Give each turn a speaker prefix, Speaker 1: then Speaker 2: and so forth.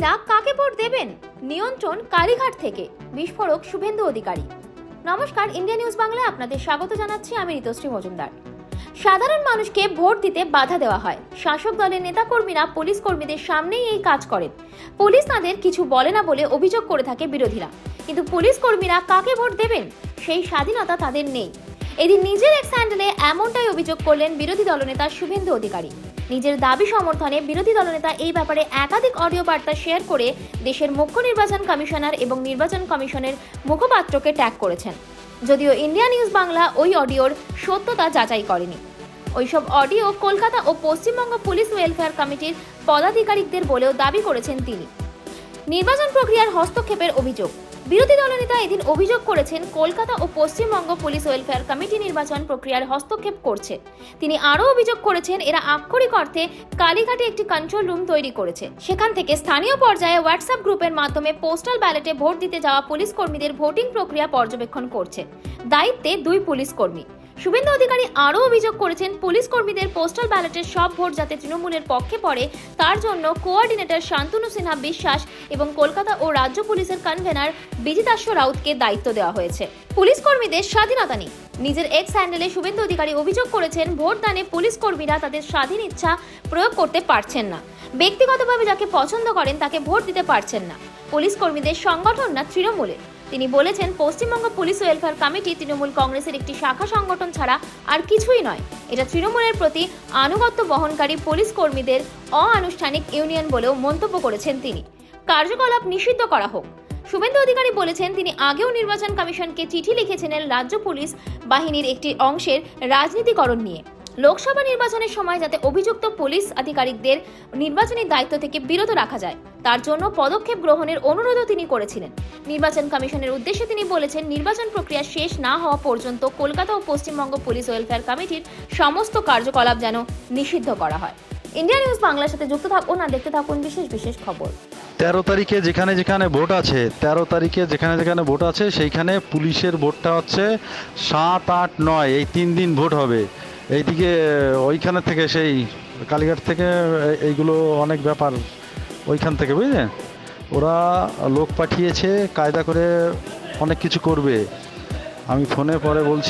Speaker 1: কর্মীরা কাকে ভোট দেবেন? নিয়ন্ত্রণ কালীঘাট থেকে। বিস্ফোরক শুভেন্দু অধিকারী। নমস্কার, ইন্ডিয়া নিউজ বাংলায় আপনাদের স্বাগত জানাচ্ছি, আমি ঋতুশ্রী মজুমদার। সাধারণ মানুষকে ভোট দিতে বাধা দেওয়া হয়। শাসক দলের নেতাকর্মীরা, পুলিশ কর্মীদের সামনেই এই কাজ করেন। পুলিশ তাদের কিছু বলে না বলে অভিযোগ করে থাকে বিরোধীরা। কিন্তু পুলিশ কর্মীরা কাকে ভোট দেবেন? সেই স্বাধীনতা তাদের নেই। এদিন নিজের এক স্যান্ডেলে এমনটাই অভিযোগ করলেন বিরোধী দলনেতা শুভেন্দু অধিকারী। নিজের দাবি সমর্থনে বিরোধী দলনেতা এই ব্যাপারে একাধিক অডিও বার্তা শেয়ার করে দেশের মুখ্য নির্বাচন কমিশনার এবং নির্বাচন কমিশনের মুখপাত্রকে ট্যাগ করেছেন। যদিও ইন্ডিয়া নিউজ বাংলা ওই অডিওর সত্যতা যাচাই করেনি। ওইসব অডিও কলকাতা ও পশ্চিমবঙ্গ পুলিশ ওয়েলফেয়ার কমিটির পদাধিকারিকদের বলেও দাবি করেছেন তিনি। নির্বাচন প্রক্রিয়ার হস্তক্ষেপের অভিযোগ। বিরোধী দলনেতা এদিন অভিযোগ করেছেন, কলকাতা ও পশ্চিমবঙ্গ পুলিশ ওয়েলফেয়ার কমিটি নির্বাচন প্রক্রিয়ার হস্তক্ষেপ করছে। তিনি আরও অভিযোগ করেছেন, এরা আক্ষরিক অর্থে কালীঘাটে একটি কন্ট্রোল রুম তৈরি করেছে। সেখান থেকে স্থানীয় পর্যায়ে হোয়াটসঅ্যাপ গ্রুপের মাধ্যমে পোস্টাল ব্যালটে ভোট দিতে যাওয়া পুলিশ কর্মীদের ভোটিং প্রক্রিয়া পর্যবেক্ষণ করছে। দায়িত্বে দুই পুলিশ কর্মী। শুভেন্দু অধিকারী আরও অভিযোগ করেছেন, পুলিশ কর্মীদের পোস্টাল ব্যালটের সব ভোট যাতে তৃণমূলের পক্ষে পড়ে, তার জন্য কোঅর্ডিনেটর শান্তনু সিনহা বিশ্বাস এবং কলকাতা ও রাজ্য পুলিশের কনভেনার বিজিতাশ্ব রাউতকে দায়িত্ব দেওয়া হয়েছে। পুলিশ কর্মীদের স্বাধীনতা নেই। নিজের এক্স হ্যান্ডেলে শুভেন্দু অধিকারী অভিযোগ করেছেন ভোট দানে পুলিশ কর্মীরা তাদের স্বাধীন ইচ্ছা প্রয়োগ করতে পারছেন না। ব্যক্তিগতভাবে যাকে পছন্দ করেন, তাকে ভোট দিতে পারছেন না। পুলিশ কর্মীদের সংগঠন না তৃণমূলের? তিনি বলেছেন, Paschimbanga police welfare committee Trinamool কংগ্রেসের একটি শাখা সংগঠন ছাড়া আর কিছুই নয়। এটা তৃণমূলের প্রতি আনুগত্য বহনকারী পুলিশ কর্মীদের অআনুষ্ঠানিক ইউনিয়ন বলেও মন্তব্য করেছেন তিনি। কার্যকলাপ নিষিদ্ধ করা হোক। শুভেন্দু অধিকারী বলেছেন, তিনি আগেও নির্বাচন কমিশনকে চিঠি লিখেছিলেন রাজ্য পুলিশ বাহিনীর একটি অংশের রাজনীতিকরণ নিয়ে। লোকসভা নির্বাচনের সময় যাতে অভিযুক্ত পুলিশ আধিকারিকদের নির্বাচনী দায়িত্ব থেকে বিরত রাখা যায়, তার জন্য পদক্ষেপ গ্রহণের অনুরোধও তিনি করেছিলেন। নির্বাচন কমিশনের উদ্দেশ্যে তিনি বলেছেন, নির্বাচন প্রক্রিয়া শেষ না হওয়া পর্যন্ত কলকাতা ও পশ্চিমবঙ্গ পুলিশ ওয়েলফেয়ার কমিটির সমস্ত কার্যকলাপ যেন নিষিদ্ধ করা হয়। ইন্ডিয়া নিউজ বাংলার সাথে যুক্ত থাকুন আর দেখতে থাকুন বিশেষ বিশেষ খবর।
Speaker 2: তেরো তারিখে যেখানে যেখানে ভোট আছে, তেরো তারিখে যেখানে যেখানে ভোট আছে, সেইখানে পুলিশের ভোটটা হচ্ছে সাত, আট, নয়, এই তিন দিন ভোট হবে। এইদিকে, ওইখানে থেকে সেই কালীঘাট থেকে এইগুলো অনেক ব্যাপার, ওইখান থেকে বুঝলেন ওরা লোক পাঠিয়েছে, কায়দা করে অনেক কিছু করবে। আমি ফোনে পরে বলছি